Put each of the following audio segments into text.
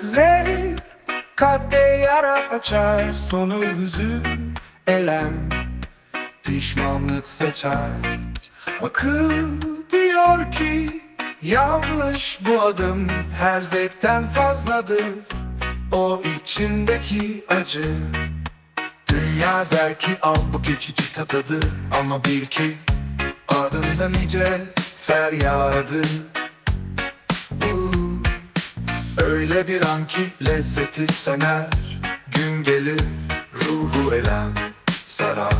zevk Kalpte yara açar Sonu hüzün elem. Pişmanlık seçer. Akıl diyor ki Yanlış bu adım Her zevkten fazladır. O içindeki acı. Dünya der ki al bu geçici tadı Ama bil ki ardında nice feryadı Öyle bir an ki lezzeti söner. Gün gelir ruhu elem sarar.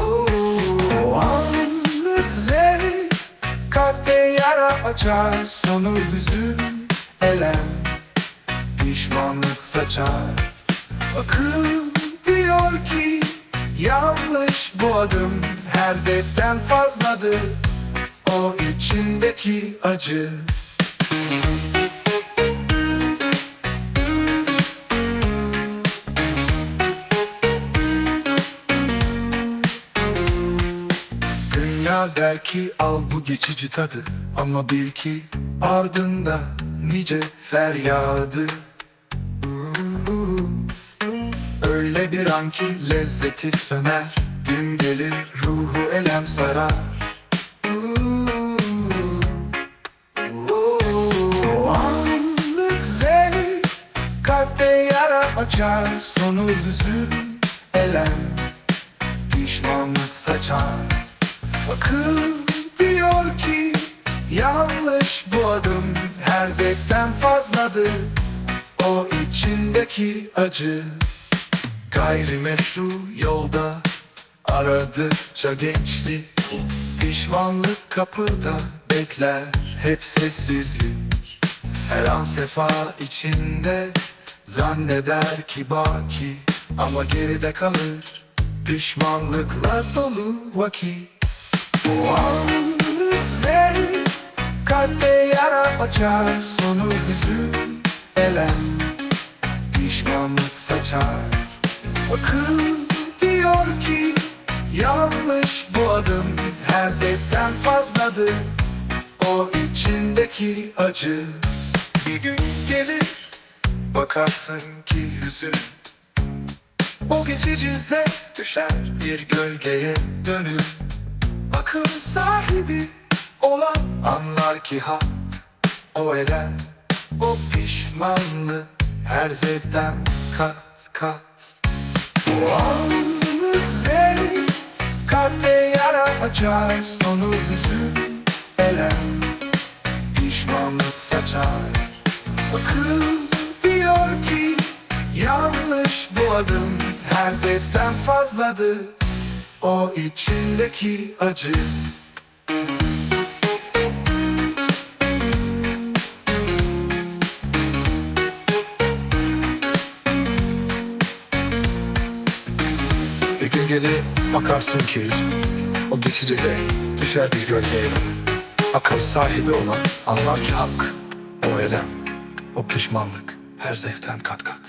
O anlık zevk yara açar. Sonu hüzün elem Pişmanlık saçar. Akıl diyor ki Yanlış bu adım Her zevkten fazladır. O içindeki acı Dünya der ki al bu geçici tadı. Ama bil ki ardında nice feryadı. Öyle bir an ki lezzeti söner. Gün gelir ruhu elem sarar açar Sonu hüzün elem Pişmanlık saçar. Akıl diyor ki Yanlış bu adım Her zevkten fazladır. O içindeki acı Gayrimeşru yolda Aradıkça gençlik Pişmanlık kapıda Bekler hep sessizlik. Her an sefa içinde Zanneder ki baki Ama geride kalır. Pişmanlıkla dolu vakit Bu anlık zevk Kalpte yara açar Sonu hüzün elem Pişmanlık saçar. Akıl diyor ki Yanlış bu adım Her zevkten fazladır. O içindeki acı Bir gün gelir Bakarsın ki hüzün o geçici zevk düşer bir gölgeye dönür. Akıl sahibi olan anlar ki hak O elen o pişmanlık her zevkten kat kat. Bu anlık zevk kalpte yara açar Sonu hüzün elem pişmanlık saçar Akıl adım Her zevkten fazladır o içindeki acı. Bir gün gelir bakarsın ki O geçici zevk düşer bir gölgeye. Akıl sahibi olan anlar ki hak O elem, o pişmanlık her zevkten kat kat